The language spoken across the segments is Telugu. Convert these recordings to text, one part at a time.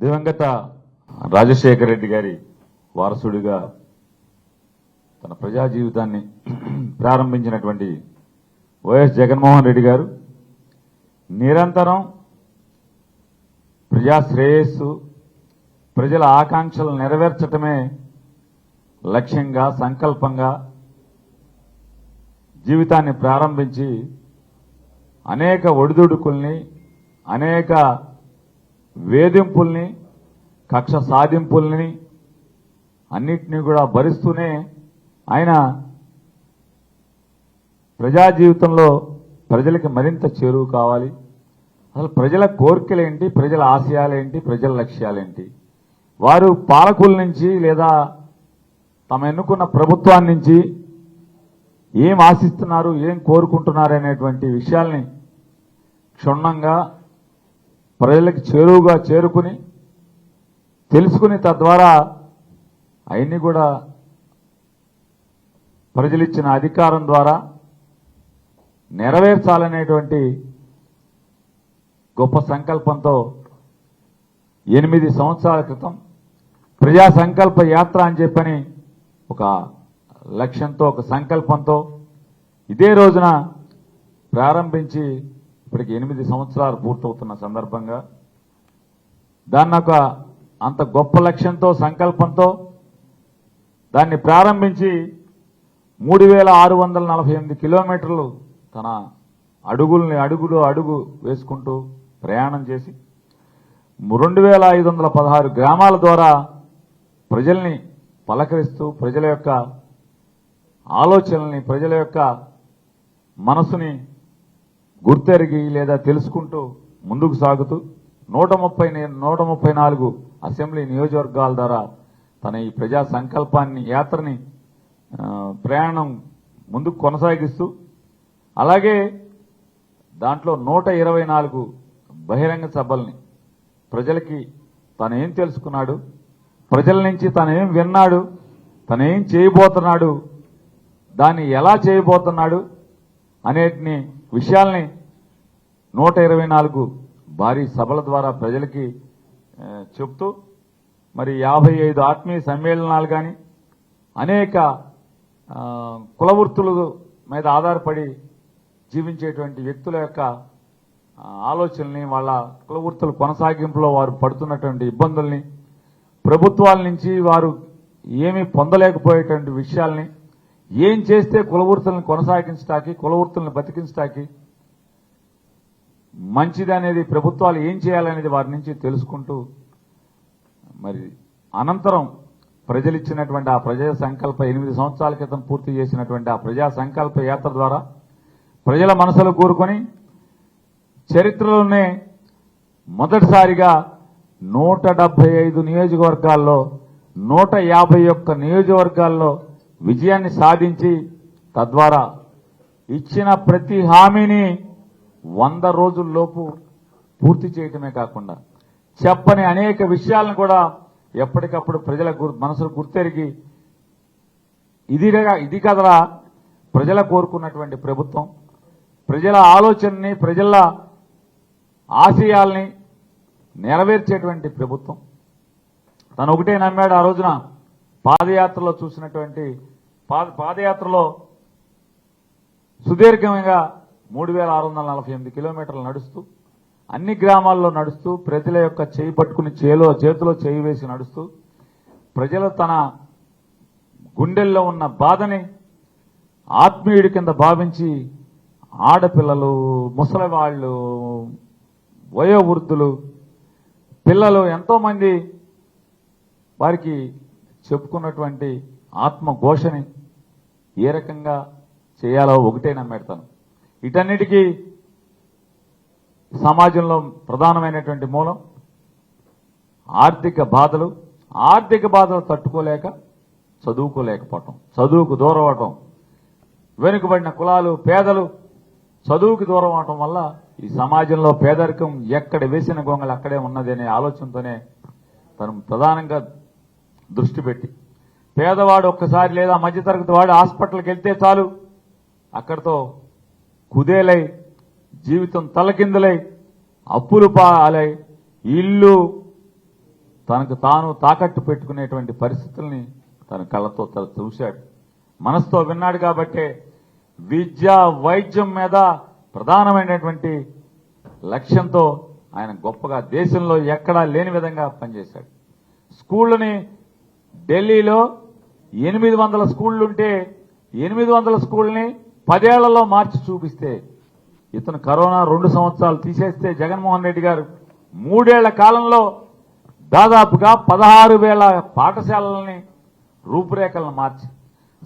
దివంగత రాజశేఖర రెడ్డి గారి వారసుడిగా తన ప్రజా జీవితాన్ని ప్రారంభించినటువంటి వైఎస్ జగన్మోహన్ రెడ్డి గారు నిరంతరం ప్రజా శ్రేయస్సు ప్రజల ఆకాంక్షలు నెరవేర్చటమే లక్ష్యంగా సంకల్పంగా జీవితాన్ని ప్రారంభించి అనేక ఒడిదుడుకుల్ని అనేక వేధింపుల్ని కక్ష సాధింపుల్ని అన్నిటినీ కూడా భరిస్తూనే ఆయన ప్రజా జీవితంలో ప్రజలకి మరింత చేరువు కావాలి. అసలు ప్రజల కోరికలేంటి? ప్రజల ఆశయాలేంటి? ప్రజల లక్ష్యాలేంటి? వారు పాలకుల నుంచి లేదా తమ ఎన్నుకున్న ప్రభుత్వాన్ని నుంచి ఏం ఆశిస్తున్నారు ఏం కోరుకుంటున్నారు అనేటువంటి విషయాల్ని క్షుణ్ణంగా ప్రజలకు చేరువుగా చేరుకుని తెలుసుకుని తద్వారా అవన్నీ కూడా ప్రజలిచ్చిన అధికారం ద్వారా నెరవేర్చాలనేటువంటి గొప్ప సంకల్పంతో ఎనిమిది సంవత్సరాల క్రితం ప్రజా సంకల్ప యాత్ర అని చెప్పని ఒక లక్ష్యంతో ఒక సంకల్పంతో ఇదే రోజున ప్రారంభించి ఇప్పటికి ఎనిమిది సంవత్సరాలు పూర్తవుతున్న సందర్భంగా దాన్ని ఒక అంత గొప్ప లక్ష్యంతో సంకల్పంతో దాన్ని ప్రారంభించి మూడు వేల ఆరు వందల నలభై ఎనిమిది కిలోమీటర్లు తన అడుగుల్ని అడుగులు అడుగు వేసుకుంటూ ప్రయాణం చేసి రెండు వేల ఐదు వందల పదహారు గ్రామాల ద్వారా ప్రజల్ని పలకరిస్తూ ప్రజల యొక్క ఆలోచనల్ని ప్రజల యొక్క మనసుని గుర్తెరిగి లేదా తెలుసుకుంటూ ముందుకు సాగుతూ నూట ముప్పై నూట ముప్పై నాలుగు అసెంబ్లీ నియోజకవర్గాల ద్వారా తన ఈ ప్రజా సంకల్పాన్ని యాత్రని ప్రయాణం ముందుకు కొనసాగిస్తూ అలాగే దాంట్లో నూట ఇరవై నాలుగు బహిరంగ సభల్ని ప్రజలకి తను ఏం తెలుసుకున్నాడు? ప్రజల నుంచి తను ఏం విన్నాడు? తను ఏం చేయబోతున్నాడు? దాన్ని ఎలా చేయబోతున్నాడు? అనేటిని విషయాల్ని నూట ఇరవై నాలుగు భారీ సభల ద్వారా ప్రజలకి చెప్తూ మరి యాభై ఐదు ఆత్మీయ సమ్మేళనాలు కానీ అనేక కులవృత్తుల మీద ఆధారపడి జీవించేటువంటి వ్యక్తుల యొక్క ఆలోచనల్ని వాళ్ళ కులవృత్తుల కొనసాగింపులో వారు పడుతున్నటువంటి ఇబ్బందుల్ని ప్రభుత్వాల నుంచి వారు ఏమీ పొందలేకపోయేటువంటి విషయాల్ని ఏం చేస్తే కులవృత్తులను కొనసాగించడానికి కులవృత్తులను బతికించడానికి మంచిదనేది ప్రభుత్వాలు ఏం చేయాలనేది వారి నుంచి తెలుసుకుంటూ మరి అనంతరం ప్రజలిచ్చినటువంటి ఆ ప్రజా సంకల్ప ఎనిమిది సంవత్సరాల క్రితం పూర్తి చేసినటువంటి ఆ ప్రజా సంకల్ప యాత్ర ద్వారా ప్రజల మనసులు కోరుకొని చరిత్రలోనే మొదటిసారిగా నూట డెబ్బై ఐదు నియోజకవర్గాల్లో నూట యాభై ఒక్క నియోజకవర్గాల్లో విజయాన్ని సాధించి తద్వారా ఇచ్చిన ప్రతి హామీని వంద రోజుల్లోపు పూర్తి చేయటమే కాకుండా చెప్పని అనేక విషయాలను కూడా ఎప్పటికప్పుడు ప్రజల మనసులు గుర్తెరిగి ఇదిగా ఇది కదరా ప్రజల కోరుకున్నటువంటి ప్రభుత్వం. ప్రజల ఆలోచనని ప్రజల ఆశయాల్ని నెరవేర్చేటువంటి ప్రభుత్వం. తను ఒకటే నమ్మాడు ఆ రోజున పాదయాత్రలో చూసినటువంటి పాద- పాదయాత్రలో సుదీర్ఘంగా మూడు వేల ఆరు వందల నలభై ఎనిమిది కిలోమీటర్లు నడుస్తూ అన్ని గ్రామాల్లో నడుస్తూ ప్రజల యొక్క చేయి పట్టుకుని చేలో చేతిలో చేయి వేసి నడుస్తూ ప్రజలు తన గుండెల్లో ఉన్న బాధని ఆత్మీయుడి కింద భావించి ఆడపిల్లలు ముసలివాళ్ళు వయోవృద్ధులు పిల్లలు ఎంతోమంది వారికి చెప్పుకున్నటువంటి ఆత్మఘోషని ఏ రకంగా చేయాలో ఒకటే నమ్మెడతాను. ఇటన్నిటికీ సమాజంలో ప్రధానమైనటువంటి మూలం ఆర్థిక బాధలు. ఆర్థిక బాధలు తట్టుకోలేక చదువుకోలేకపోవటం చదువుకు దూరం అవటం వెనుకబడిన కులాలు పేదలు చదువుకు దూరం అవటం వల్ల ఈ సమాజంలో పేదరికం ఎక్కడ వేసిన గొంగలు అక్కడే ఉన్నది అనే ఆలోచనతోనే తను ప్రధానంగా దృష్టి పెట్టి పేదవాడు ఒక్కసారి లేదా మధ్యతరగతి వాడు హాస్పిటల్కి వెళ్తే చాలు. అక్కడితో కుదేలై జీవితం తలకిందులై అప్పులు పాలై ఇల్లు తనకు తాను తాకట్టు పెట్టుకునేటువంటి పరిస్థితుల్ని తన కళ్ళతో తను చూశాడు మనసుతో విన్నాడు కాబట్టే విద్య వైద్యం మీద ప్రధానమైనటువంటి లక్ష్యంతో ఆయన గొప్పగా దేశంలో ఎక్కడా లేని విధంగా పనిచేశాడు. స్కూళ్ళని ఢిల్లీలో ఎనిమిది వందల స్కూళ్ళుంటే ఎనిమిది వందల స్కూళ్ళని పదేళ్ళలో మార్చి చూపిస్తే ఇతను కరోనా రెండు సంవత్సరాలు తీసేస్తే జగన్మోహన్ రెడ్డి గారు మూడేళ్ళ కాలంలో దాదాపుగా పదహారు వేల పాఠశాలల్ని రూపురేఖలను మార్చి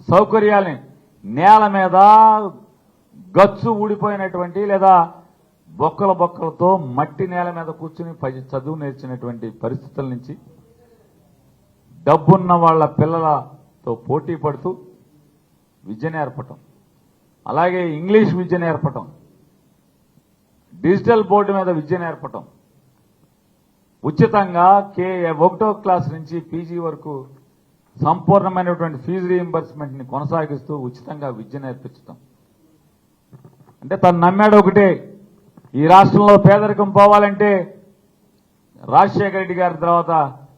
సౌకర్యాల్ని నేల మీద గచ్చు ఊడిపోయినటువంటి లేదా బొక్కల బొక్కలతో మట్టి నేల మీద కూర్చుని చదువు నేర్చినటువంటి పరిస్థితుల నుంచి డబ్బున్న వాళ్ళ పిల్లలతో పోటీ పడుతూ విద్య నేర్పటం అలాగే ఇంగ్లీష్ విద్య నేర్పటం డిజిటల్ బోర్డు మీద విద్య నేర్పటం ఉచితంగా కే ఒకటో క్లాస్ నుంచి పీజీ వరకు సంపూర్ణమైనటువంటి ఫీజు రీయింబర్స్మెంట్ని కొనసాగిస్తూ ఉచితంగా విద్య నేర్పించటం అంటే తను నమ్మాడు ఒకటే ఈ రాష్ట్రంలో పేదరికం పోవాలంటే రాజశేఖర రెడ్డి గారి తర్వాత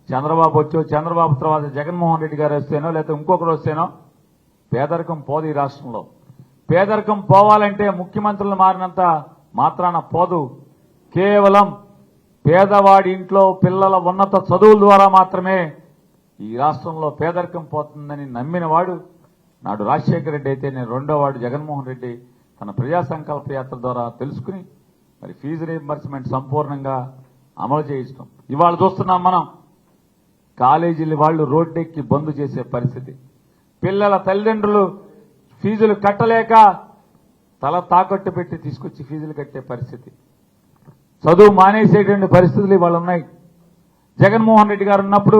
చంద్రబాబు వచ్చో చంద్రబాబు తర్వాత జగన్మోహన్ రెడ్డి గారు వస్తేనో లేకపోతే ఇంకొకరు వస్తేనో పేదరికం పోదు ఈ రాష్ట్రంలో. పేదరికం పోవాలంటే ముఖ్యమంత్రులు మారినంత మాత్రాన పోదు. కేవలం పేదవాడి ఇంట్లో పిల్లల ఉన్నత చదువుల ద్వారా మాత్రమే ఈ రాష్ట్రంలో పేదరికం పోతుందని నమ్మిన వాడు నాడు రాజశేఖర రెడ్డి అయితే నేను రెండో వాడు జగన్మోహన్ రెడ్డి తన ప్రజా సంకల్ప యాత్ర ద్వారా తెలుసుకుని మరి ఫీజు రీయింబర్స్మెంట్ సంపూర్ణంగా అమలు చేయించడం ఇవాళ చూస్తున్నాం మనం కాలేజీలు వాళ్ళు రోడ్డెక్కి బంద్ చేసే పరిస్థితి. పిల్లల తల్లిదండ్రులు ఫీజులు కట్టలేక తల తాకట్టు పెట్టి తీసుకొచ్చి ఫీజులు కట్టే పరిస్థితి. చదువు మానేసేటువంటి పరిస్థితులు ఇవాళ ఉన్నాయి. జగన్మోహన్ రెడ్డి గారు ఉన్నప్పుడు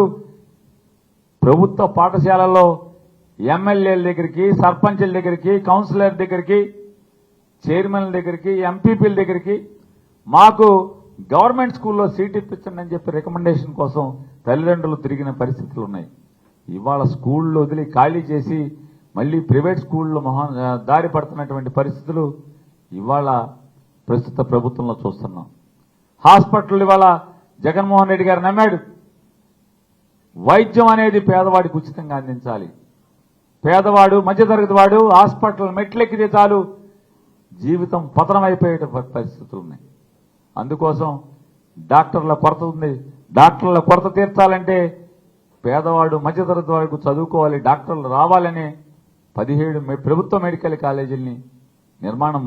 ప్రభుత్వ పాఠశాలల్లో ఎమ్మెల్యేల దగ్గరికి సర్పంచుల దగ్గరికి కౌన్సిలర్ దగ్గరికి చైర్మన్ల దగ్గరికి ఎంపీపీల దగ్గరికి మాకు గవర్నమెంట్ స్కూల్లో సీట్ ఇప్పించండి అని చెప్పి రికమెండేషన్ కోసం తల్లిదండ్రులు తిరిగిన పరిస్థితులు ఉన్నాయి. ఇవాళ స్కూళ్ళు వదిలి ఖాళీ చేసి మళ్ళీ ప్రైవేట్ స్కూళ్ళు మొహ దారి పడుతున్నటువంటి పరిస్థితులు ఇవాళ ప్రస్తుత ప్రభుత్వంలో చూస్తున్నాం. హాస్పిటల్ ఇవాళ జగన్మోహన్ రెడ్డి గారు నమ్మాడు. వైద్యం అనేది పేదవాడికి ఉచితంగా అందించాలి. పేదవాడు మధ్యతరగతి వాడు హాస్పిటల్ మెట్లెక్కితే చాలు జీవితం పతనం అయిపోయే పరిస్థితులు ఉన్నాయి. అందుకోసం డాక్టర్ల కొరత ఉంది. డాక్టర్ల కొరత తీర్చాలంటే పేదవాడు మధ్యతరగతి వరకు చదువుకోవాలి డాక్టర్లు రావాలని పదిహేడు ప్రభుత్వ మెడికల్ కాలేజీల్ని నిర్మాణం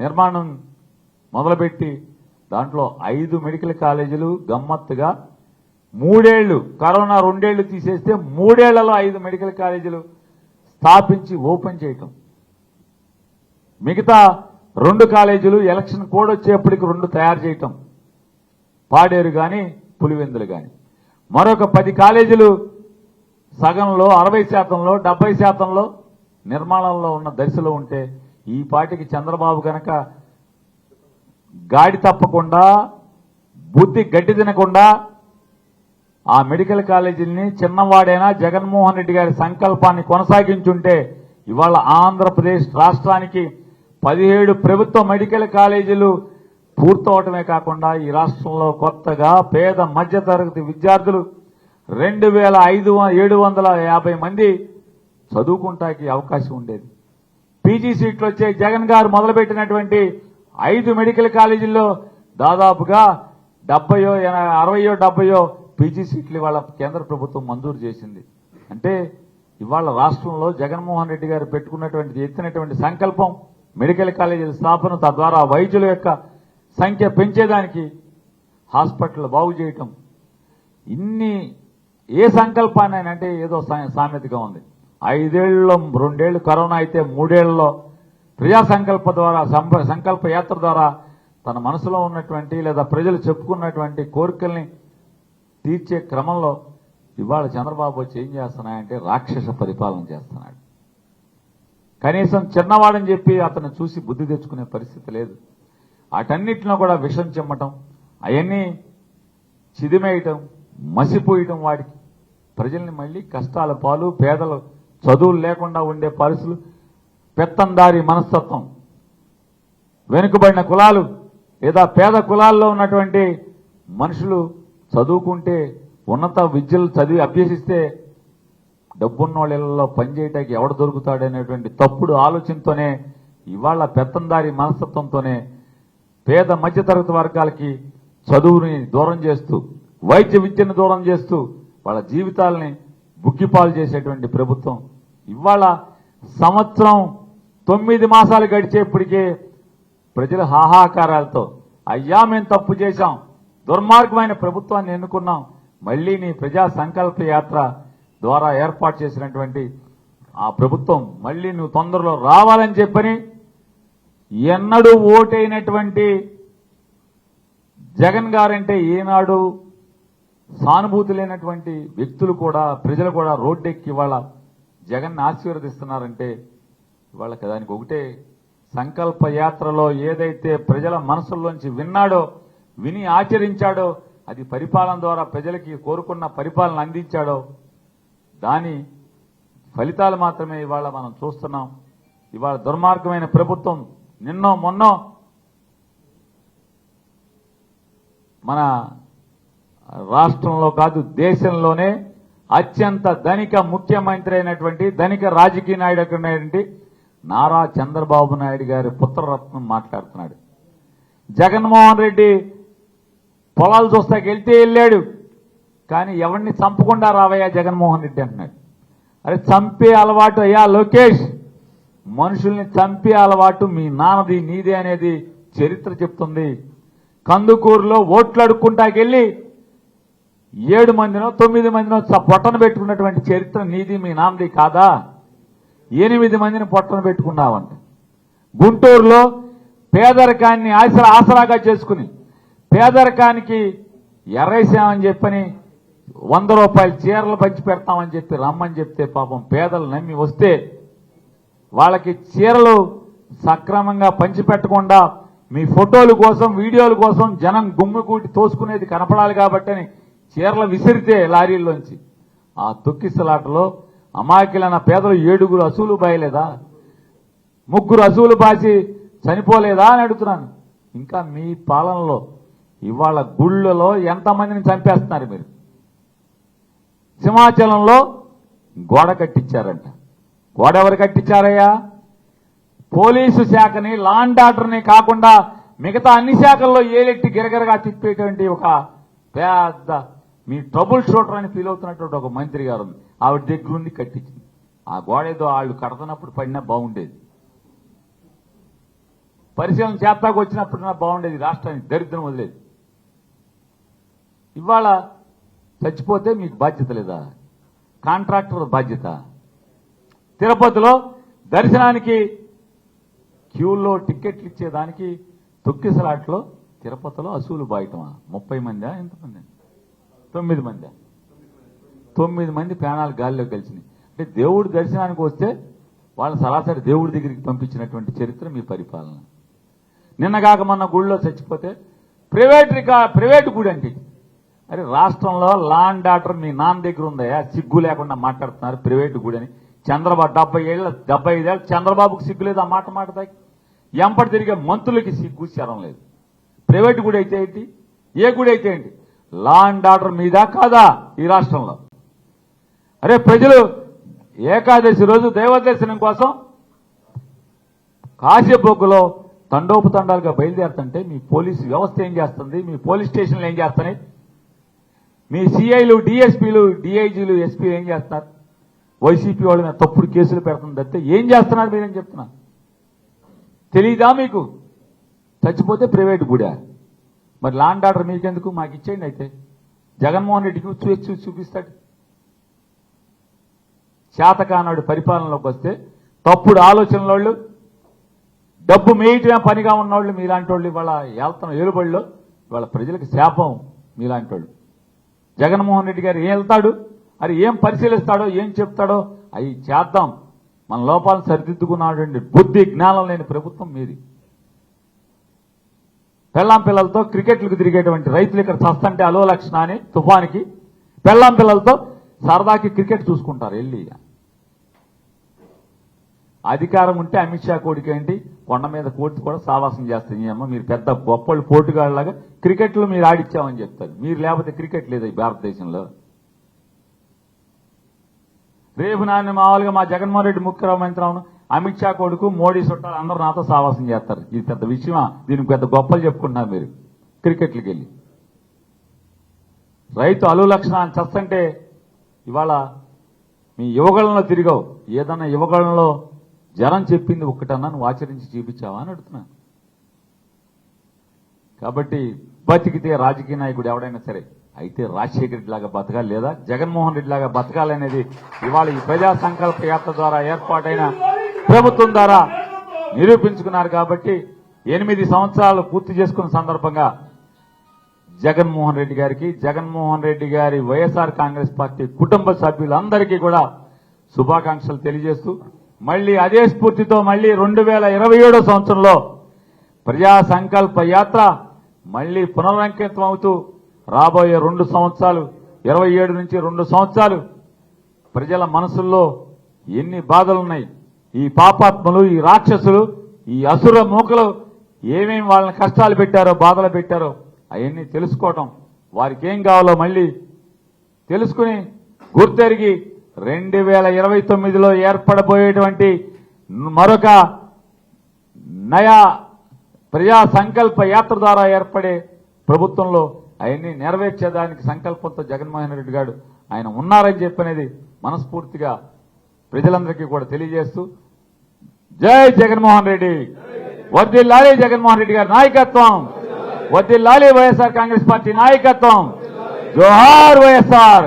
నిర్మాణం మొదలుపెట్టి దాంట్లో ఐదు మెడికల్ కాలేజీలు గమ్మత్తుగా మూడేళ్ళు కరోనా రెండేళ్ళు తీసేస్తే మూడేళ్ళలో ఐదు మెడికల్ కాలేజీలు స్థాపించి ఓపెన్ చేయటం. మిగతా రెండు కాలేజీలు ఎలక్షన్ కోడ్ వచ్చేప్పటికి రెండు తయారు చేయటం. పాడేరు కానీ పులివెందులు కానీ మరొక పది కాలేజీలు సగంలో అరవై శాతంలో డెబ్బై శాతంలో నిర్మాణంలో ఉన్న దశలో ఉంటే ఈ పాటికి చంద్రబాబు గనక గాడి తప్పకుండా బుద్ధి గడ్డి తినకుండా ఆ మెడికల్ కాలేజీని చిన్నవాడైనా జగన్మోహన్ రెడ్డి గారి సంకల్పాన్ని కొనసాగించుంటే ఇవాళ ఆంధ్రప్రదేశ్ రాష్ట్రానికి పదిహేడు ప్రభుత్వ మెడికల్ కాలేజీలు పూర్తవటమే కాకుండా ఈ రాష్ట్రంలో కొత్తగా పేద మధ్యతరగతి విద్యార్థులు రెండు వేల ఐదు ఏడు వందల యాభై మంది చదువుకుంటానికి అవకాశం ఉండేది. పీజీ సీట్లు వచ్చే జగన్ గారు మొదలుపెట్టినటువంటి ఐదు మెడికల్ కాలేజీల్లో దాదాపుగా డెబ్బయో అరవయో డెబ్బయో పీజీ సీట్లు ఇవాళ కేంద్ర ప్రభుత్వం మంజూరు చేసింది. అంటే ఇవాళ రాష్ట్రంలో జగన్మోహన్ రెడ్డి గారు పెట్టుకున్నటువంటి ఎత్తినటువంటి సంకల్పం మెడికల్ కాలేజీల స్థాపన తద్వారా వైద్యుల యొక్క సంఖ్య పెంచేదానికి హాస్పిటల్ బాగు చేయటం. ఇన్ని ఏ సంకల్పాన్ని అంటే ఏదో సా- సామెతగా ఉంది. ఐదేళ్ళలో రెండేళ్ళు కరోనా అయితే మూడేళ్ళలో ప్రజా సంకల్ప ద్వారా సంకల్ప యాత్ర ద్వారా తన మనసులో ఉన్నటువంటి లేదా ప్రజలు చెప్పుకున్నటువంటి కోరికల్ని తీర్చే క్రమంలో ఇవాళ చంద్రబాబు వచ్చి ఏం చేస్తున్నాయంటే రాక్షస పరిపాలన చేస్తున్నాడు. కనీసం చిన్నవాడని చెప్పి అతను చూసి బుద్ధి తెచ్చుకునే పరిస్థితి లేదు. అటన్నిటిలో కూడా విషం చిమ్మటం అవన్నీ చిదిమేయటం మసిపోయటం వాడికి ప్రజల్ని మళ్ళీ కష్టాల పాలు పేదలు చదువులు లేకుండా ఉండే పరిస్థితులు పెత్తందారి మనస్తత్వం. వెనుకబడిన కులాలు లేదా పేద కులాల్లో ఉన్నటువంటి మనుషులు చదువుకుంటే ఉన్నత విద్యలు చదివి అభ్యసిస్తే డబ్బున్నోళ్ళ ఇళ్ళలో పనిచేయటానికి ఎవడు దొరుకుతాడనేటువంటి తప్పుడు ఆలోచనతోనే ఇవాళ పెత్తందారి మనస్తత్వంతోనే పేద మధ్యతరగతి వర్గాలకి చదువుని దూరం చేస్తూ వైద్య విద్యను దూరం చేస్తూ వాళ్ళ జీవితాలని బుక్కిపాలు చేసేటువంటి ప్రభుత్వం. ఇవాళ సంవత్సరం తొమ్మిది మాసాలు గడిచేప్పటికే ప్రజల హాహాకారాలతో అయ్యా మేము తప్పు చేశాం దుర్మార్గమైన ప్రభుత్వాన్ని ఎన్నుకున్నాం మళ్ళీ నీ ప్రజా సంకల్ప యాత్ర ద్వారా ఏర్పాటు చేసినటువంటి ఆ ప్రభుత్వం మళ్ళీ నువ్వు తొందరలో రావాలని చెప్పని ఎన్నడూ ఓటైనటువంటి జగన్ గారంటే ఈనాడు సానుభూతి లేనటువంటి వ్యక్తులు కూడా ప్రజలు కూడా రోడ్డెక్కి ఇవాళ జగన్ ఆశీర్వదిస్తున్నారంటే వాళ్ళకి దానికి ఒకటే సంకల్ప యాత్రలో ఏదైతే ప్రజల మనసుల్లోంచి విన్నాడో విని ఆచరించాడో అది పరిపాలన ద్వారా ప్రజలకి కోరుకున్న పరిపాలన అందించాడో దాని ఫలితాలు మాత్రమే ఇవాళ మనం చూస్తున్నాం. ఇవాళ దుర్మార్గమైన ప్రభుత్వం నిన్నో మొన్నో మన రాష్ట్రంలో కాదు దేశంలోనే అత్యంత ధనిక ముఖ్యమంత్రి అయినటువంటి ధనిక రాజకీయ నాయుడు అయినటువంటి నారా చంద్రబాబు నాయుడు గారి పుత్రరత్నం మాట్లాడుతున్నాడు. జగన్మోహన్ రెడ్డి పొలాలు చూస్తాకి వెళ్తే వెళ్ళాడు. కానీ ఎవరిని చంపకుండా రావయ్యా జగన్మోహన్ రెడ్డి అంటున్నాడు. అరే చంపే అలవాటు అయ్యా లోకేష్. మనుషుల్ని చంపే అలవాటు మీ నాన్నది నీదే అనేది చరిత్ర చెప్తుంది. కందుకూరులో ఓట్లు అడుక్కుంటాకెళ్ళి ఏడు మందినో తొమ్మిది మందినో పొట్టన పెట్టుకున్నటువంటి చరిత్ర నీది మీ నాన్నది కాదా? ఎనిమిది మందిని పొట్టన పెట్టుకున్నావంట. గుంటూరులో పేదరికాన్ని ఆసరా ఆసరాగా చేసుకుని పేదరికానికి ఎర్రేసామని చెప్పని వంద రూపాయల చీరలు పంచి పెడతామని చెప్పి రమ్మని చెప్తే పాపం పేదలు నమ్మి వస్తే వాళ్ళకి చీరలు సక్రమంగా పంచిపెట్టకుండా మీ ఫోటోల కోసం వీడియోల కోసం జనం గుమ్మికూటి తోసుకునేది కనపడాలి కాబట్టి అని చీరలు విసిరితే లారీల్లోంచి. ఆ తొక్కిసలాటలో అమాయకులైన పేదలు ఏడుగురు అసూలు బాయలేదా? ముగ్గురు అసూలు బాసి చనిపోలేదా అని అడుగుతున్నాను. ఇంకా మీ పాలనలో ఇవాళ గుళ్ళలో ఎంతమందిని చంపేస్తున్నారు మీరు? సింహాచలంలో గోడ కట్టించారంట. గోడెవరు కట్టించారయ్యా? పోలీసు శాఖని లాండ్ ఆర్డర్ని కాకుండా మిగతా అన్ని శాఖల్లో ఏలెట్టి గిరగిరగా తిప్పేటువంటి ఒక పెద్ద మీ ట్రబుల్ షూటర్ అని ఫీల్ అవుతున్నటువంటి ఒక మంత్రి గారు ఉంది. ఆవిడ దగ్గరుండి కట్టించింది. ఆ గోడ ఏదో వాళ్ళు కడుతున్నప్పుడు పడినా బాగుండేది. పరిశీలన చేస్తాకు వచ్చినప్పుడున్నా బాగుండేది. రాష్ట్రానికి దరిద్రం వదిలేదు. ఇవాళ చచ్చిపోతే మీకు బాధ్యత లేదా? కాంట్రాక్టర్ బాధ్యత. తిరుపతిలో దర్శనానికి క్యూలో టికెట్లు ఇచ్చేదానికి తొక్కిసలాట్లో తిరుపతిలో అసూలు బాయటమా ముప్పై మందా? ఎంతమంది తొమ్మిది మందా? తొమ్మిది మంది ప్రాణాలు గాలిలో కలిసినాయి. అంటే దేవుడి దర్శనానికి వస్తే వాళ్ళ సరాసరి దేవుడి దగ్గరికి పంపించినటువంటి చరిత్ర మీ పరిపాలన. నిన్నగాక మొన్న గుళ్ళో చచ్చిపోతే ప్రైవేట్ రికా ప్రైవేట్ గుడి అంటే అరే రాష్ట్రంలో లాండ్ ఆర్డర్ మీ నాన్న దగ్గర ఉందయా సిగ్గు లేకుండా మాట్లాడుతున్నారు ప్రైవేట్ గుడి అని. చంద్రబాబు డెబ్బై ఏళ్ళ డెబ్బై ఐదేళ్ళ చంద్రబాబుకు సిగ్గులేదు ఆ మాట మాటదాకి ఎంపటి తిరిగే మంత్రులకి సిగ్గు శరం లేదు. ప్రైవేట్ గుడి అయితే ఏంటి? ఏ గుడి అయితే ఏంటి? లాండ్ ఆర్డర్ మీద కాదా ఈ రాష్ట్రంలో? అరే ప్రజలు ఏకాదశి రోజు దైవదర్శనం కోసం కాశీబొగ్గులో తండోపతండాలుగా బయలుదేరుతుంటే మీ పోలీసు వ్యవస్థ ఏం చేస్తుంది? మీ పోలీస్ స్టేషన్లు ఏం చేస్తున్నాయి? మీ సిఐలు డిఎస్పీలు డిఐజీలు ఎస్పీలు ఏం చేస్తారు వైసీపీ వాళ్ళ మీద తప్పుడు కేసులు పెడుతుంది తప్పితే ఏం చేస్తున్నారు మీరని చెప్తున్నా తెలీదా మీకు? చచ్చిపోతే ప్రైవేట్ గుడా. మరి లాండ్ ఆర్డర్ మీకెందుకు? మాకు ఇచ్చేయండి అయితే. జగన్మోహన్ రెడ్డికి చూసి చూపిస్తాడు. చేతకానాడు పరిపాలనలోకి వస్తే తప్పుడు ఆలోచనల వాళ్ళు డబ్బు మేయటమే పనిగా ఉన్నవాళ్ళు మీలాంటి వాళ్ళు ఇవాళ వెళ్తున్న ఏలుబడిలో ఇవాళ ప్రజలకు శాపం మీలాంటి వాళ్ళు జగన్మోహన్ రెడ్డి గారు ఏం వెళ్తాడు? మరి ఏం పరిశీలిస్తాడో ఏం చెప్తాడో? అవి చేద్దాం. మన లోపాలను సరిదిద్దుకున్నాడండి బుద్ధి జ్ఞానం లేని ప్రభుత్వం మీది. పెళ్ళాం పిల్లలతో క్రికెట్లకు తిరిగేటువంటి రైతులు ఇక్కడ చస్తంటే అలో లక్షణ అని తుఫానికి. పెళ్ళాం పిల్లలతో సరదాకి క్రికెట్ చూసుకుంటారు వెళ్ళి అధికారం ఉంటే అమిత్ షా కోడికి ఏంటి? కొండ మీద కోర్టు కూడా సావాసం చేస్తుంది అమ్మ మీరు పెద్ద గొప్పలు పోటుగాళ్ళలాగా క్రికెట్లో మీరు ఆడిచ్చామని చెప్తారు. మీరు లేకపోతే క్రికెట్ లేదు ఈ భారతదేశంలో? రేపు నాన్న మామూలుగా మా జగన్మోహన్ రెడ్డి ముఖ్య ముఖ్యమంత్రి అమిత్ షా కొడుకు మోడీ చుట్టాలు అందరూ నాతో సావాసం చేస్తారు. ఇది పెద్ద విషయమా? దీనికి పెద్ద గొప్పలు చెప్పుకుంటున్నారు మీరు. క్రికెట్లకి వెళ్ళి. రైతు అలు లక్షణాన్ని చస్తంటే ఇవాళ మీ యువగలంలో తిరిగావు. ఏదన్నా యువగలంలో జనం చెప్పింది ఒక్కటన్నా నువ్వు ఆచరించి చూపించావా అని అడుగుతున్నా కాబట్టి బతికితే రాజకీయ నాయకుడు ఎవడైనా సరే అయితే రాజశేఖర రెడ్డి లాగా బతకాలి లేదా జగన్మోహన్ రెడ్డి లాగా బతకాలనేది ఇవాళ ఈ ప్రజా సంకల్ప యాత్ర ద్వారా ఏర్పాటైన ప్రభుత్వం ద్వారా నిరూపించుకున్నారు కాబట్టి ఎనిమిది సంవత్సరాలు పూర్తి చేసుకున్న సందర్భంగా జగన్మోహన్ రెడ్డి గారికి జగన్మోహన్ రెడ్డి గారి వైఎస్ఆర్ కాంగ్రెస్ పార్టీ కుటుంబ సభ్యులందరికీ కూడా శుభాకాంక్షలు తెలియజేస్తూ మళ్ళీ అదే స్ఫూర్తితో మళ్ళీ రెండు వేల ఇరవై ఏడో సంవత్సరంలో ప్రజా సంకల్ప యాత్ర మళ్ళీ పునరంకితం అవుతూ రాబోయే రెండు సంవత్సరాలు ఇరవై ఏడు నుంచి రెండు సంవత్సరాలు ప్రజల మనసుల్లో ఎన్ని బాధలున్నాయి. ఈ పాపాత్మలు ఈ రాక్షసులు ఈ అసుర మూకలు ఏమేమి వాళ్ళని కష్టాలు పెట్టారో బాధలు పెట్టారో అవన్నీ తెలుసుకోవటం. వారికి ఏం కావాలో మళ్ళీ తెలుసుకుని గుర్తెరిగి రెండు వేల ఇరవై తొమ్మిదిలో ఏర్పడబోయేటువంటి మరొక నయా ప్రజా సంకల్ప యాత్ర ద్వారా ఏర్పడే ప్రభుత్వంలో అవన్నీ నెరవేర్చేదానికి సంకల్పంతో జగన్మోహన్ రెడ్డి గారు ఆయన ఉన్నారని చెప్పనేది మనస్ఫూర్తిగా ప్రజలందరికీ కూడా తెలియజేస్తూ జై జగన్మోహన్ రెడ్డి. వర్దిల్లాలి జగన్మోహన్ రెడ్డి గారి నాయకత్వం. వర్దిల్లాలి వైఎస్ఆర్ కాంగ్రెస్ పార్టీ నాయకత్వం. జోహార్ వైఎస్ఆర్.